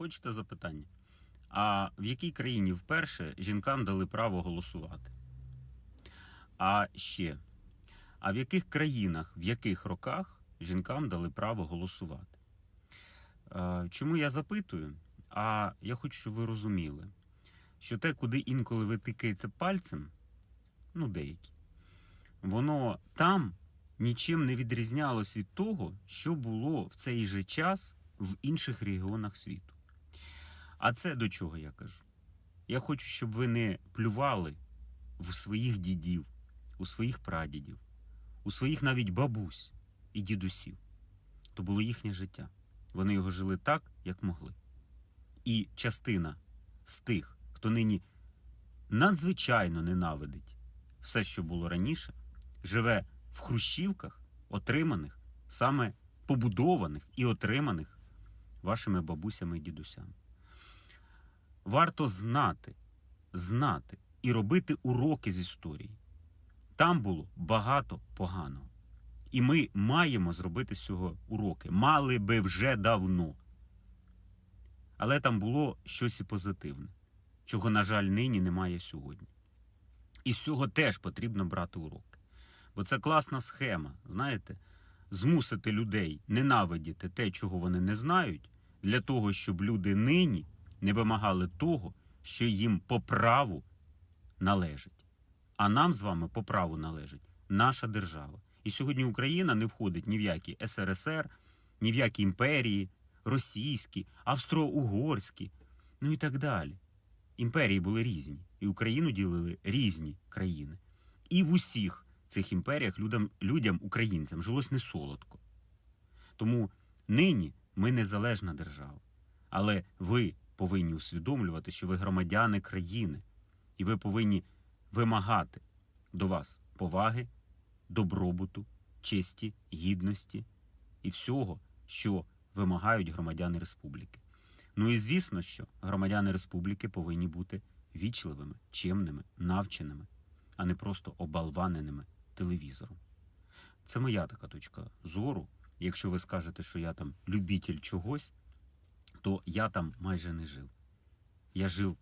Хочете запитання? А в якій країні вперше жінкам дали право голосувати? А ще, а в яких країнах, в яких роках жінкам дали право голосувати? Е, Чому я запитую? А я хочу, щоб ви розуміли, що те, куди інколи ви тикаєте пальцем, ну деякі, воно там нічим не відрізнялось від того, що було в цей же час в інших регіонах світу. А це до чого я кажу? Я хочу, щоб ви не плювали в своїх дідів, у своїх прадідів, у своїх навіть бабусь і дідусів. То було їхнє життя. Вони його жили так, як могли. І частина з тих, хто нині надзвичайно ненавидить все, що було раніше, живе в хрущівках, отриманих, саме побудованих і отриманих вашими бабусями і дідусями. Варто знати, знати і робити уроки з історії. Там було багато поганого. І ми маємо зробити з цього уроки. Мали би вже давно. Але там було щось і позитивне, чого, на жаль, нині немає сьогодні. І з цього теж потрібно брати уроки. Бо це класна схема, знаєте, змусити людей ненавидіти те, чого вони не знають, для того, щоб люди нині не вимагали того, що їм по праву належить. А нам з вами по праву належить наша держава. І сьогодні Україна не входить ні в які СРСР, ні в які імперії, російські, австро-угорські, ну і так далі. Імперії були різні, і Україну ділили різні країни. І в усіх цих імперіях людям, людям українцям жилось не солодко. Тому нині ми незалежна держава. Але ви повинні усвідомлювати, що ви громадяни країни, і ви повинні вимагати до вас поваги, добробуту, честі, гідності і всього, що вимагають громадяни республіки. Ну і звісно, що громадяни республіки повинні бути вічливими, чемними, навченими, а не просто обалваненими телевізором. Це моя така точка зору. Якщо ви скажете, що я там любитель чогось, то я там майже не жив. Я жив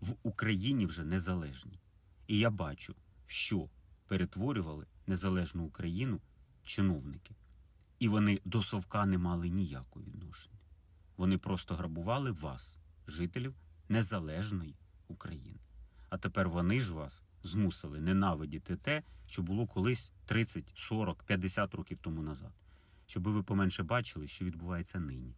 в Україні вже незалежній. І я бачу, що перетворювали незалежну Україну чиновники. І вони до совка не мали ніякого відношення. Вони просто грабували вас, жителів незалежної України. А тепер вони ж вас змусили ненавидіти те, що було колись 30, 40, 50 років тому назад, щоб ви поменше бачили, що відбувається нині.